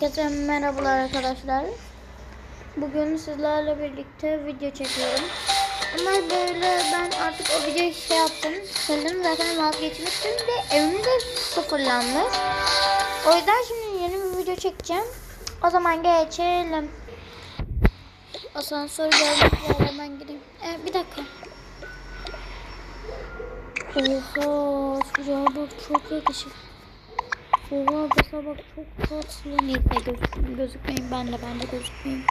Herkese merhabalar arkadaşlar. Bugün sizlerle birlikte video çekiyorum. Ama böyle ben artık o videoyu şey yaptım. Sanırım zaten vazgeçmiştim de evim de sıfırlanmış. O yüzden şimdi yeni bir video çekeceğim. O zaman geçelim. Asansör gelmek üzere hemen gideyim. Ee, bir dakika. Oha çocuğa bak çok yakışıklı. Oha basa bak çok tatlı. Neyse göz, gözükmeyin ben de ben de gözükmeyeyim.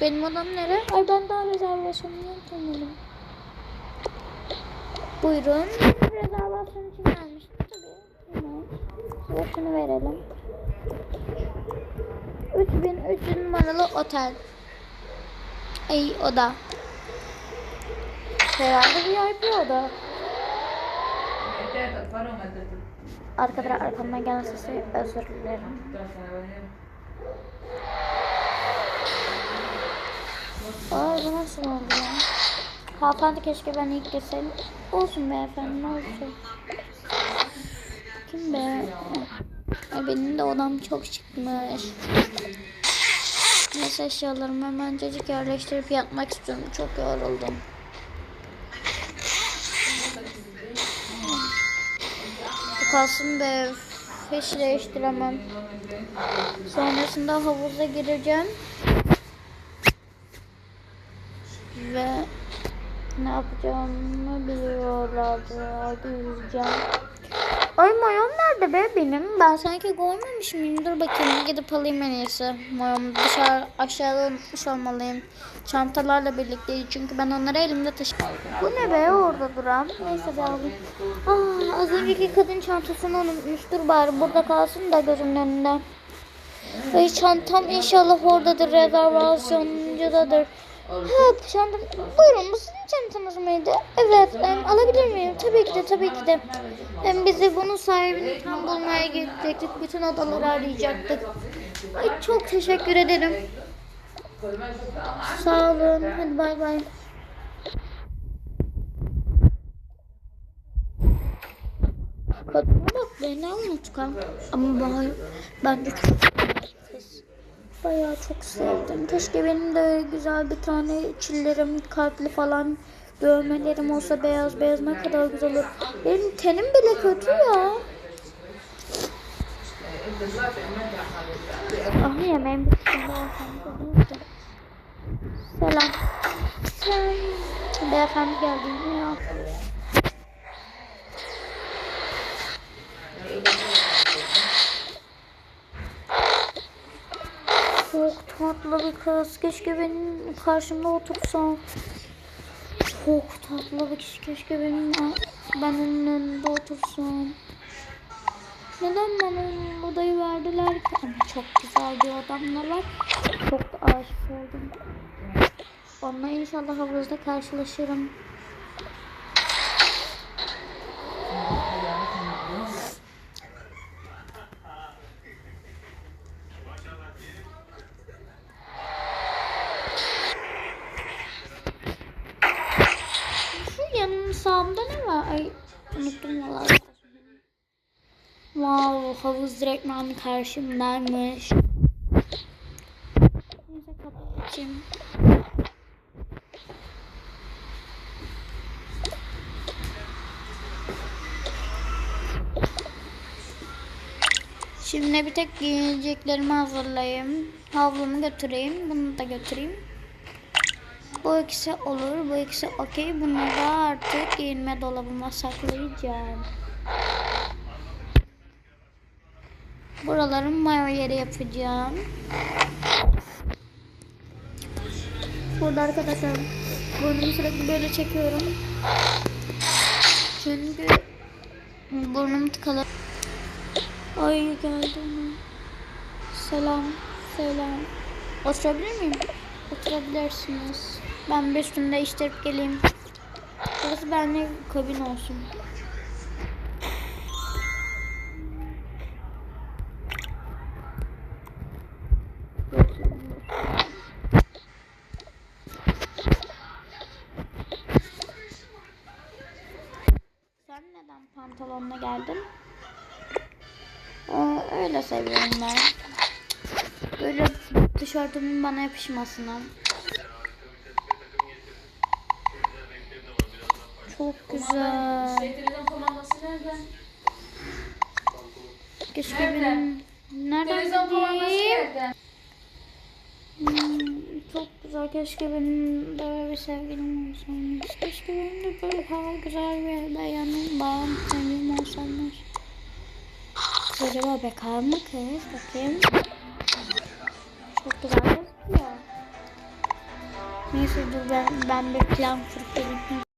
Benim odam nere? Ay ben daha rezervasyonu yapmadım. Buyurun. Rezervasyon için gelmiştim tabii. Hemen. Size şunu verelim. 3003 numaralı otel. Ay oda. Herhalde VIP oda. Arkada arkamdan gelen sesi özür dilerim. Aa bu nasıl oldu ya? Hanımefendi keşke ben ilk girseydim. Olsun beyefendi ne olacak? Kim be? Ay benim de odam çok çıkmış. Neyse eşyalarımı hemencecik yerleştirip yatmak istiyorum. Çok yoruldum. Kalsın be. Hiç değiştiremem. Sonrasında havuza gireceğim. Ve ne yapacağımı biliyorlardı. Yüzeceğim. Ay mayom nerede be benim? Ben sanki mıyım? Dur bakayım gidip alayım en iyisi. Mayomu dışarı aşağıda unutmuş olmalıyım. Çantalarla birlikteydi çünkü ben onları elimde taşıdım. Bu ne be orada duran? Neyse be alayım. Aa, az önceki kadın çantasını unutmuştur bari burada kalsın da gözümün önünde. Ay çantam inşallah oradadır rezervasyoncudadır. Ha çantam. Buyurun bu sizin çantanız mıydı? Evet em, alabilir miyim? Tabii ki de tabii ki de. Em, bizi bunun sahibini tam bulmaya gidecektik. Bütün odaları arayacaktık. Ay çok teşekkür ederim. Sağ olun. Hadi bay bay. Kadına bak beni unutkan. Ama ben, bence çok kız. Bayağı çok sevdim. Keşke benim de güzel bir tane çillerim, kalpli falan dövmelerim olsa beyaz beyaz ne kadar güzel olur. Benim tenim bile kötü ya. Ah yemeğim bitti. Selam. Sen beyefendi geldi mi ya? Çok tatlı bir kız. Keşke benim karşımda otursa. Çok tatlı bir kız. Keşke benim ben onun önünde otursam. Neden bana odayı verdiler ki? Ama çok güzel bir odamda var. Çok aşık oldum. Onunla inşallah havuzda karşılaşırım. Havuz direktman karşımdaymış. Neyse kapatayım. Şimdi bir tek giyeceklerimi hazırlayayım. Havlumu götüreyim. Bunu da götüreyim. Bu ikisi olur. Bu ikisi okey. Bunları da artık giyinme dolabıma saklayacağım. Buraların mayo yeri yapacağım. Burada arkadaşlar burnumu sürekli böyle çekiyorum. Çünkü burnum tıkalı. Ay geldi mi? Selam, selam. Oturabilir miyim? Oturabilirsiniz. Ben bir üstümde değiştirip geleyim. Burası bende kabin olsun. Sen neden pantolonla geldin? Ee, öyle seviyorum ben. Böyle tişörtümün bana yapışmasını. Çok güzel. Keşke Nerede? benim... Nereden Televizyon kumandası? Hmm, çok güzel. Keşke benim böyle bir sevgilim olsaymış. Keşke benim de böyle hava güzel bir yerde yanımda sevgilim olsaymış. Acaba bekar mı kız? Bakayım. Çok güzel gözüküyor. Neyse dur ben, ben bir plan kurup.